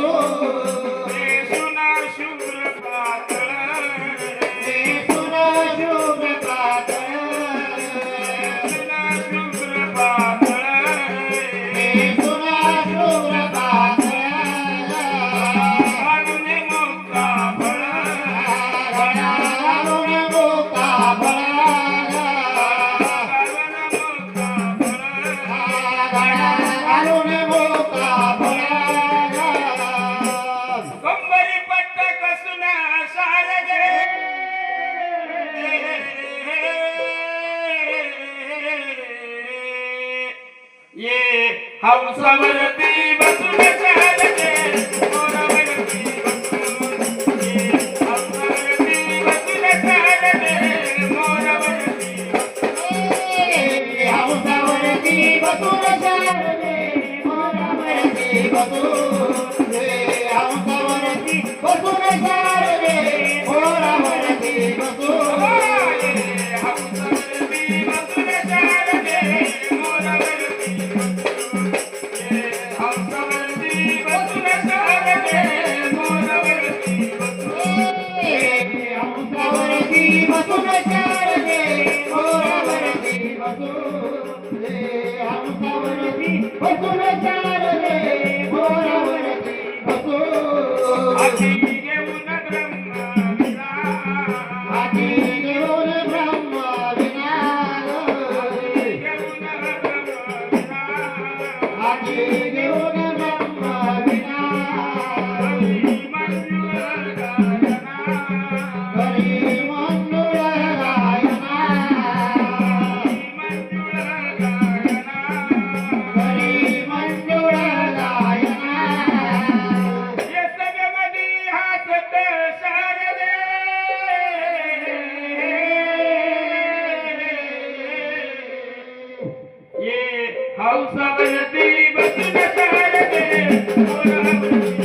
Oh ये हंसवरती बसून चालते मोरावरती बसून ये Yeah. ये हौसा बनते बचन सारते और हम